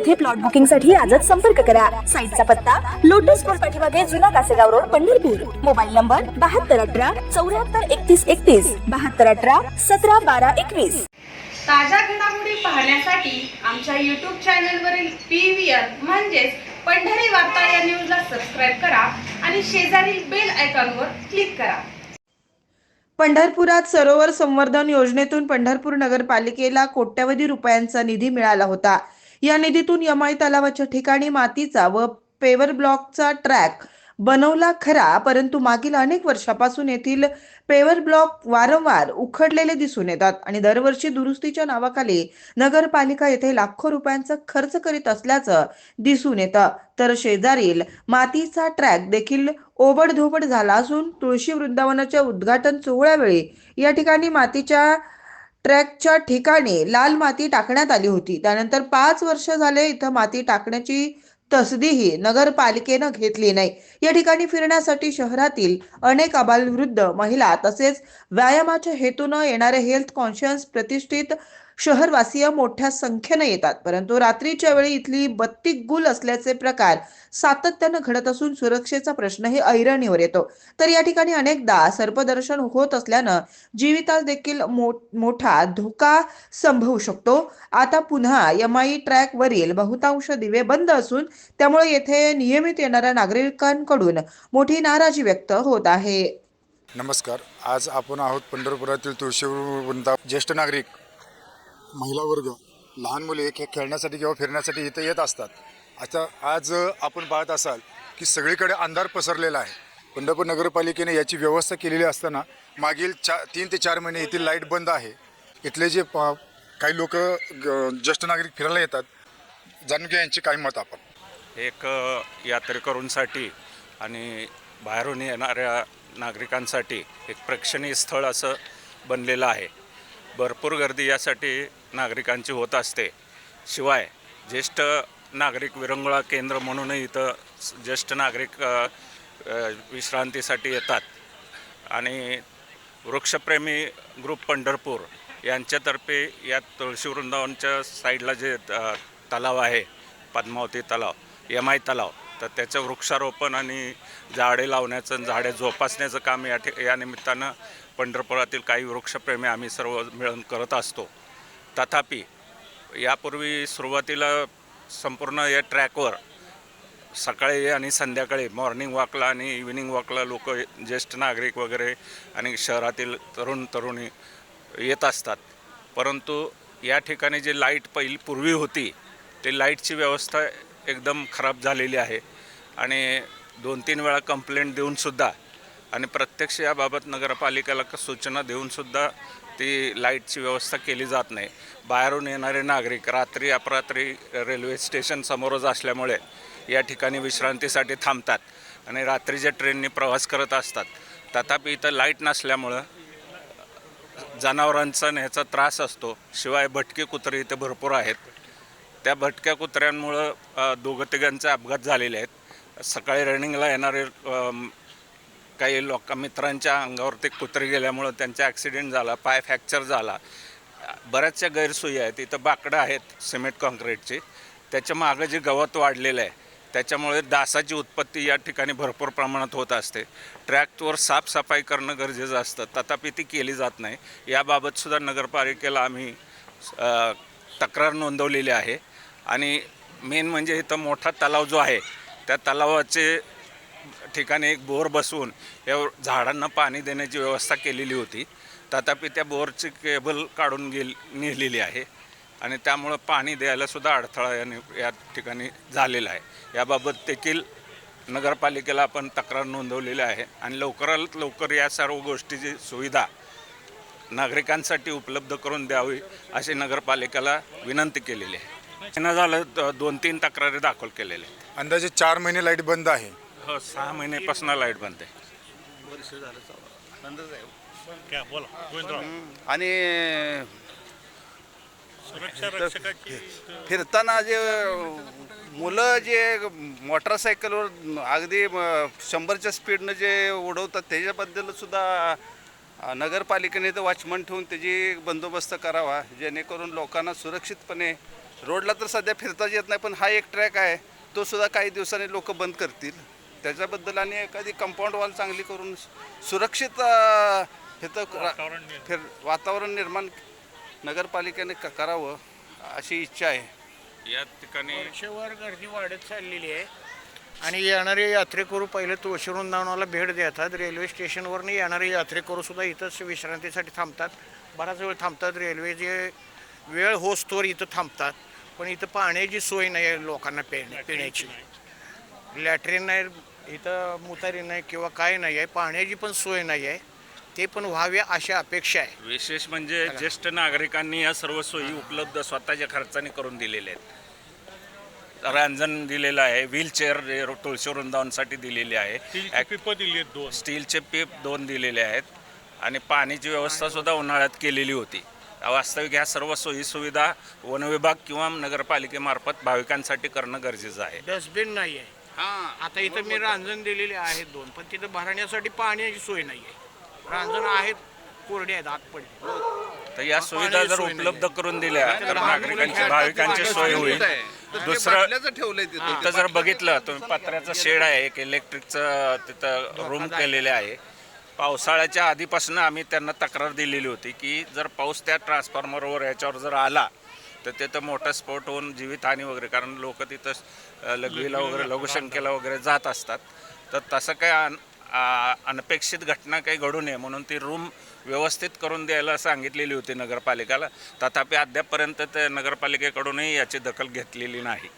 येथे प्लॉट बुकिंगसाठी आजच संपर्क करा. साईटचा पत्ता लोटस स्कूल पाठीमागे जुना Kasegaon road Pandharpur. Mobile number बहात्तर अठरा चौऱ्याहत्तर एकतीस एकतीस बहात्तर अठरा सतरा बारा एकवीस. ताज्या घडामोडी पाहण्यासाठी आमच्या यूट्यूब चॅनलवरील पी व्ही आर म्हणजेच पंढरी वार्ता या न्यूजला सबस्क्राईब करा आणि शेजारील बेल आयकॉनवर क्लिक करा. पंढरपुरात सरोवर संवर्धन योजनेतून पंढरपूर नगरपालिकेला कोट्यवधी रुपयांचा निधी मिळाला होता. या निधीतून यमाई तलावाच्या ठिकाणी मातीचा व पेवर ब्लॉकचा ट्रॅक बनवला खरा परंतु मागील अनेक वर्षापासून येथील पेवर ब्लॉक वारंवार उखडलेले दिसून येतात आणि दरवर्षी दुरुस्तीच्या नावाखाली नगरपालिका येथे लाखो रुपयांचा खर्च करीत असल्याचं दिसून येतं. तर शेजारील मातीचा ट्रॅक देखील ओबडधोबड झाला असून तुळशी वृंदावनाच्या उद्घाटन सोहळ्यावेळी या ठिकाणी मातीच्या ट्रॅकच्या ठिकाणी लाल माती टाकण्यात आली होती. त्यानंतर पाच वर्ष झाले इथं माती टाकण्याची तसदीही नगरपालिकेनं घेतली नाही. या ठिकाणी फिरण्यासाठी शहरातील अनेक अबालवृद्ध महिला तसेच व्यायामाच्या हेतूनं येणारे हेल्थ कॉन्शियस प्रतिष्ठित शहरवासीय मोठ्या संख्येनं येतात. परंतु रात्रीच्या वेळी इथली बत्ती गुल असल्याचे प्रकार सातत्यानं घडत असून सुरक्षेचा प्रश्नही ऐरणीवर येतो. तर या ठिकाणी अनेकदा सर्पदर्शन होत असल्यानं जीवितास देखील मो मोठा धोका संभवू शकतो. आता पुन्हा यमाई ट्रॅक वरील बहुतांश दिवे बंद असून त्यामुळे येथे नियमित येणाऱ्या नागरिकांकडून मोठी नाराजी व्यक्त होत आहे. नमस्कार. आज आपण आहोत पंढरपुरातील तुळशी वृंदा ज्येष्ठ नागरिक महिला वर्ग लहान मुले खे खेळण्यासाठी किंवा फिरण्यासाठी इथे येत असतात. आता आज आपण पाहत असाल की सगळीकडे अंधार पसरलेला आहे. पंढरपूर नगरपालिकेने याची व्यवस्था केलेली असताना मागील चा तीन ते चार महिने येथील लाइट बंद आहे. इथले जे प- काही लोक ज्येष्ठ नागरिक फिरायला येतात. जाणून घ्या यांची काय मत आपण. एक यात्रेकरूंसाठी आणि बाहेरून येणाऱ्या नागरिकांसाठी एक प्रेक्षणीय स्थळ असं बनलेलं आहे. भरपूर गर्दी यासाठी नागरिकांची होत असते. शिवाय ज्येष्ठ नागरिक विरंगुळा केंद्र म्हणूनही इथं ज्येष्ठ नागरिक विश्रांतीसाठी येतात. आणि वृक्षप्रेमी ग्रुप पंढरपूर यांच्यातर्फे या तुळशी वृंदावनच्या साईडला जे तलाव आहे पद्मावती तलाव एम आय तलाव तर त्याचं वृक्षारोपण आणि झाडे लावण्याचं झाडे जोपासण्याचं काम या ठिक या निमित्तानं पंढरपुरातील काही वृक्षप्रेमी आम्ही सर्व मिळून करत असतो. तथापि यापूर्वी सुरुवातीला संपूर्ण या ट्रॅकवर सकाळी आणि संध्याकाळी मॉर्निंग वॉकला आणि इव्हिनिंग वॉकला लोक ज्येष्ठ नागरिक वगैरे आणि शहरातील तरुण तरुणी येत असतात. परंतु या ठिकाणी जी लाइट पहिली पूर्वी होती ते लाईटची व्यवस्था एकदम खराब झालेली आहे. आणि दोन तीन वेळा कंप्लेंट देऊनसुद्धा आणि प्रत्यक्ष याबाबत नगरपालिकेला क- सूचना देऊनसुद्धा ती लाईटची व्यवस्था केली जात नाही. बाहेरून येणारे नागरिक रात्री अपरात्री रेल्वे स्टेशन समोरच असल्यामुळे या ठिकाणी विश्रांतीसाठी थांबतात आणि रात्री जे ट्रेनने प्रवास करत असतात. तथापि इथं लाइट नसल्यामुळं जनावरांचा न्यायचा ह्याचा त्रास असतो. शिवाय भटके कुत्रे इथे भरपूर आहेत. त्या भटक्या कुत्र्यांमुळं दोघं तिघांचे अपघात झालेले आहेत. सकाळी रनिंगला येणारे काही लोक मित्रांच्या अंगावर ते कुत्रे गेल्यामुळं त्यांचा ॲक्सिडेंट झाला पाय फ्रॅक्चर झाला. बऱ्याचशा गैरसोयी आहेत. इथं बाकडं आहेत सिमेंट कॉन्क्रीटची. त्याच्या मागं जे गवत वाढलेलं आहे त्याच्यामुळे डासाची उत्पत्ती या ठिकाणी भरपूर प्रमाणात होत असते. ट्रॅकवर साफसफाई करणं गरजेचं असतं. तथापि ती केली जात नाही. याबाबतसुद्धा नगरपालिकेला आम्ही तक्रार नोंदवलेली आहे. आणि मेन म्हणजे इथं मोठा तलाव जो आहे त्या तलावाचे ठिकाणी एक बोर बसवून या झाडांना पाणी देण्याची व्यवस्था केलेली होती. तथापि त्या बोरची केबल काढून गेल नेलेली आहे. आणि त्यामुळं पाणी द्यायलासुद्धा अडथळा याने या ठिकाणी झालेला आहे. याबाबत देखील नगरपालिकेला आपण तक्रार नोंदवलेली आहे. आणि लवकरात लवकर या सर्व गोष्टीची सुविधा नागरिकांसाठी उपलब्ध करून द्यावी अशी नगरपालिकेला विनंती केलेली आहे. झालं दोन तीन तक्रारी दाखल केलेल्या आहेत. अंदाजे चार महिने लाइट बंद आहे. हो सहा महिन्यापासून लाइट बंद आहे. आणि फिरताना जे मुलं जे मोटरसायकलवर अगदी शंभरच्या स्पीडनं जे उडवतात त्याच्याबद्दल सुद्धा नगरपालिकेने तर वॉचमन ठेवून त्याची बंदोबस्त करावा जेणेकरून लोकांना सुरक्षितपणे रोडला तर सध्या फिरताच येत नाही पण हा एक ट्रॅक आहे तो सुद्धा काही दिवसांनी लोक बंद करतील. त्याच्याबद्दल आणि एखादी कंपाऊंड वॉल चांगली करून सुरक्षित इथं फिर वातावरण निर्माण नगरपालिकेने क- करावं अशी इच्छा आहे. या ठिकाणी वर्षभर गर्दी वाढत चाललेली आहे. आणि येणारे यात्रेकरू पहिले तुळशी वृंदावनाला भेट देतात. रेल्वे स्टेशनवरनं येणारे यात्रेकरू सुद्धा इथंच विश्रांतीसाठी थांबतात. बराच वेळ थांबतात. रेल्वे जे वेळ होस्तोवर इथं थांबतात. पण इथं पाण्याची सोय नाही आहे लोकांना पिण्या पिण्याची. लॅट्रिन नाही. इथं मुतारी नाही किंवा काय नाही आहे पाण्याची पण सोय नाही आहे. ते पण व्हावे अशी अपेक्षा आहे. विशेष म्हणजे ज्येष्ठ नागरिकांनी या सर्व सोयी उपलब्ध स्वतःच्या खर्चाने करून दिलेल्या आहेत. रांजण दिलेलं आहे व्हीलचेअर तुळशी वृंदावनसाठी दिलेली आहे. ॲक- स्टीलचे पीप दोन दिलेले आहेत. आणि पाण्याची व्यवस्था सुद्धा उन्हाळ्यात केलेली होती. वास्तविक ह्या सर्व सोयी सुविधा वनविभाग किंवा नगरपालिकेमार्फत भाविकांसाठी करणं गरजेचं आहे. डस्टबिन नाही आहे. आता इथं मी रांजण दिलेले आहेत दोन पण तिथं भरण्यासाठी पाण्याची सोय नाही आहे. रांजण आहेत कोरडे आहेत आत पडले. तर या सुविधा पाण्याची जर सोय उपलब्ध करून दिल्या तर नागरिकांची भाविकांची सोय होईल. दुसरं ठेवलंय तिथं. जर बघितलं तुम्ही पत्र्याचं शेड आहे एक इलेक्ट्रिकचं तिथं रूम केलेले आहे. पावसाळ्याच्या आधीपासून आम्ही त्यांना तक्रार दिलेली होती की जर पाऊस त्या ट्रान्सफॉर्मरवर याच्यावर जर आला तर तिथं मोठा स्फोट होऊन जीवितहानी वगैरे कारण लोक तिथं लघवीला वगैरे लघुशंकेला वगैरे जात असतात. तर तसं काय आ- अनपेक्षित घटना काही घडू नये म्हणून ती रूम व्यवस्थित करून द्यायला सांगितलेली होती नगरपालिकेला. तथापि अद्यापपर्यंत ते नगरपालिकेकडूनही याची दखल घेतलेली नाही.